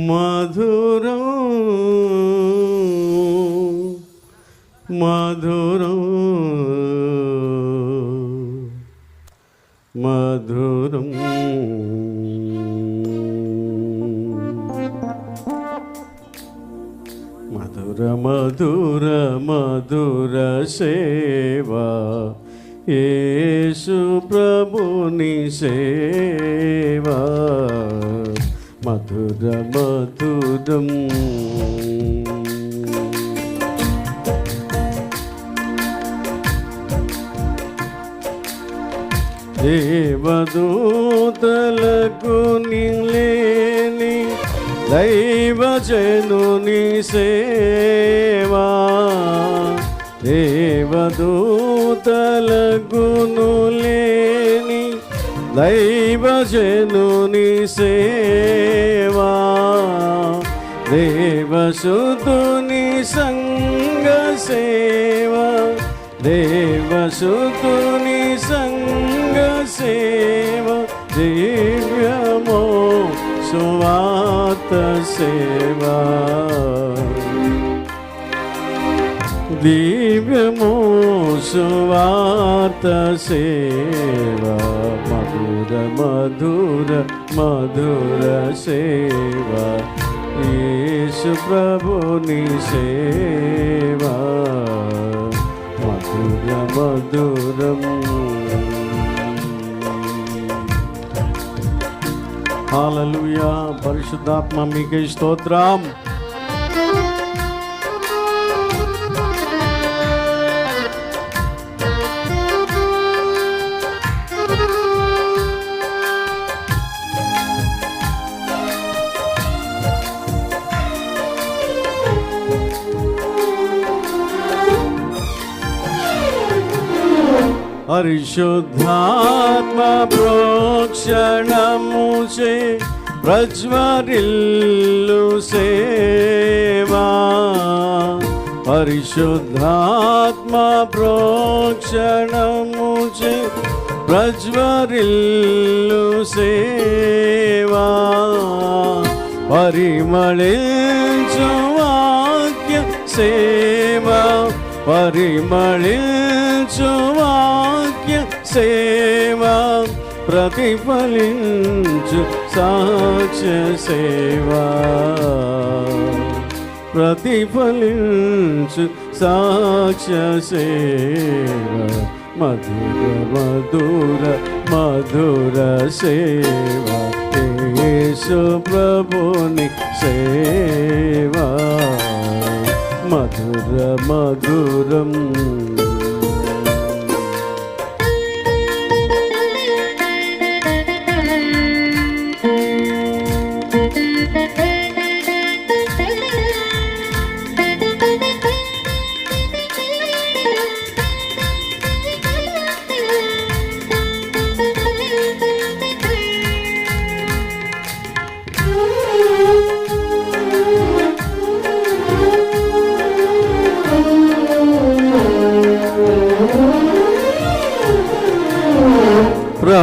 మధురం మధురం మధురం మధుర మధుర మధుర సేవా యేసు ప్రభుని సేవా మధుర మధురం దేవదూతలకు నిలేని దైవజనుని సేవా. దేవదూతలకు నులే దైవజనుని సేవా దేవసుతుని సంగ సేవా దేవసుతుని సంగ సేవ దివ్యమో సువాత సేవా. దివ్యము సువార్త సేవ మధుర మధుర మధుర సేవ యేసు ప్రభుని సేవా మధుర మధురం హాలలుయా పరిశుద్ధాత్మ మీకే స్తోత్రం పరిశుద్ధాత్మ ప్రోక్షణము చే ప్రజ్వరిల్లు సేవా. పరిశుద్ధాత్మ ప్రోక్షణము చే ప్రజ్వరిల్లు సేవా. పరిమళించు వాక్య సేవా. పరిమళించు వాక్య సేవా ప్రతిఫలించు సాక్ష్య సేవా. ప్రతిఫలించు సాక్ష్య సేవా. మధుర మధుర మధుర సేవా. యేసు ప్రభుని సేవా. మధుర మధురం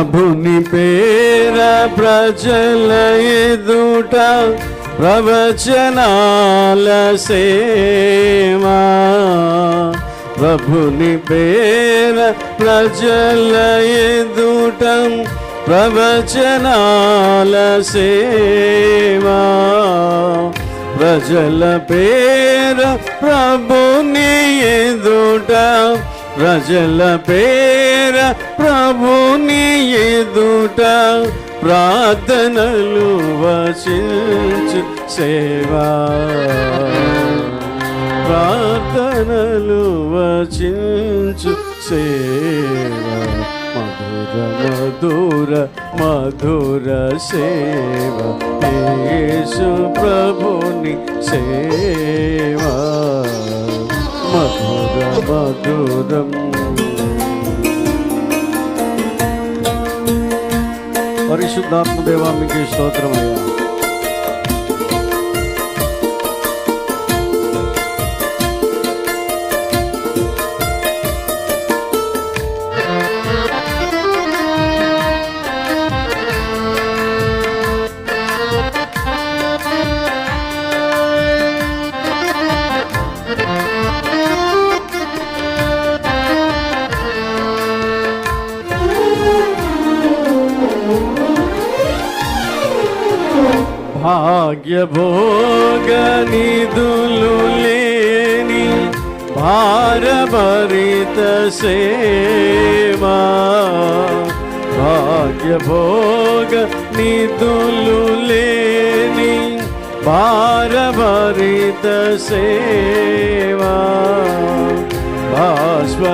ప్రభుని పేర ప్రజల ఎదుట ప్రవచనాల సేవా. ప్రభుని పేర ప్రజల ఎదుట ప్రవచనాల సేవా. ప్రజల పేర ప్రభుని ఎదుట ప్రజల పేర ప్రభుని ఎదుట ప్రార్థనలు వసించు సేవా. ప్రార్థనలు వచించు సేవా. మధుర మధుర మధుర సేవ. యేసు ప్రభుని సేవా. మధుర మధురం పరిశుద్ధాత్మ దేవా మీకు భాగ్యభోగ నిధులు లేని భారభరిత సేవా. భాగ్యభోగ నిధులు లేని భారభరిత సేవా. బాష్పశిరులలోన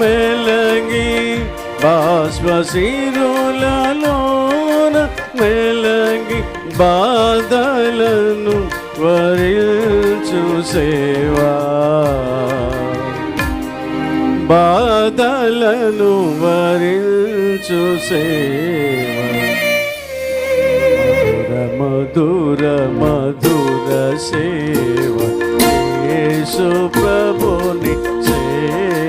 మెలగి బాష్పశిరులలోన మెలగి బాధలను వరించు సేవా. బాధలను వరించు సేవా. మధుర మధుర సేవ. యేసు ప్రభుని సేవ.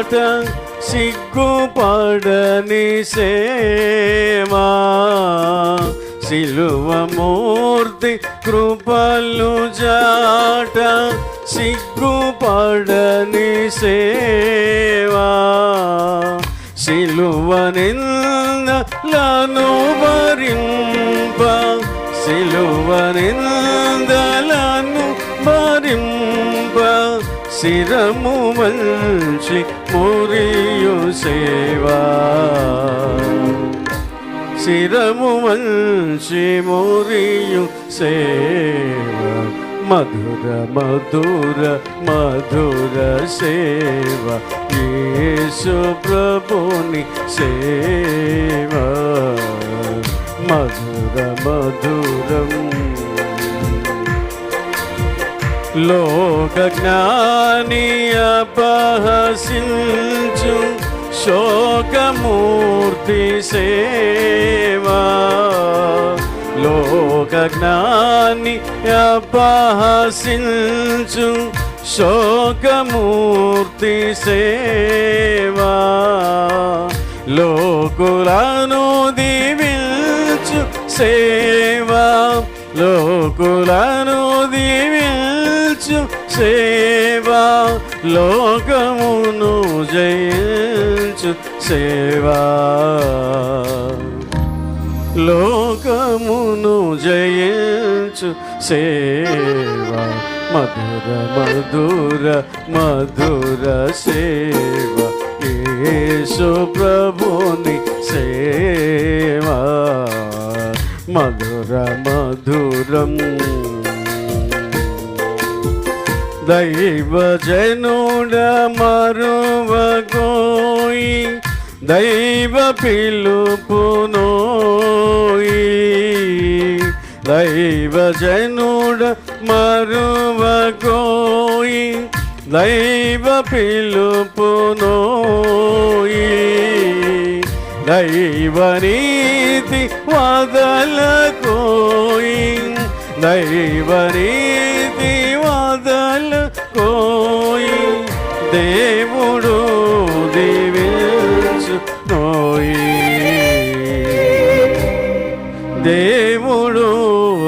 జాట సిగ్గుపడని సేవా. సిలువమూర్తి కృపలు జాట సిగ్గుపడని సేవా. సిలువనిందలను భరింప. సిలువనిందలను భరింప. శిరము మంచి మురియు సేవా. శిరము మంచి మురియు సేవ. మధుర మధుర మధుర సేవ. యేసు ప్రభుని సేవ. మధుర మధురం. లోక జ్ఞాని అపహసించు శోకమూర్తి సేవా. లోక జ్ఞాని అపహసించు శోకమూర్తి సేవా. లోకులను దీవించు సేవా. లోకులను దీవించు సేవా. లోకమును జయించు సేవా. లోకమును జయించు సేవా. మధుర మధుర మధుర సేవ. యేసు ప్రభుని సేవ. మధుర మధురం దైవ జనుడ మరువకోయి దైవ పిలుపునోయి. దైవ జనుడ మరువకోయి దైవ పిలుపునోయి. దైవ నీతి వదలకోయి దైవ దేవుడు దీవించు నోయి. దేవుడు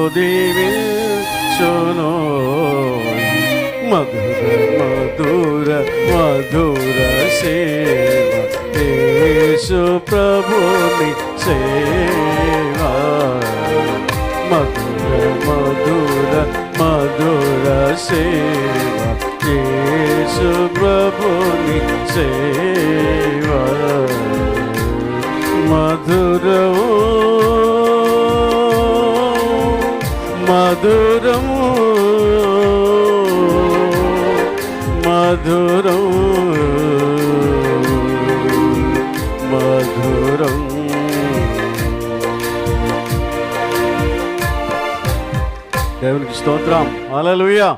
దీవించును మధుర మధుర మధుర సేవ. యేసు ప్రభుని సేవ. మధుర మధుర మధుర సేవ. యేసు ప్రభుని సేవ. మధురము మధురము మధురం మధురం. దేవునికి స్తోత్రం. అలలుయా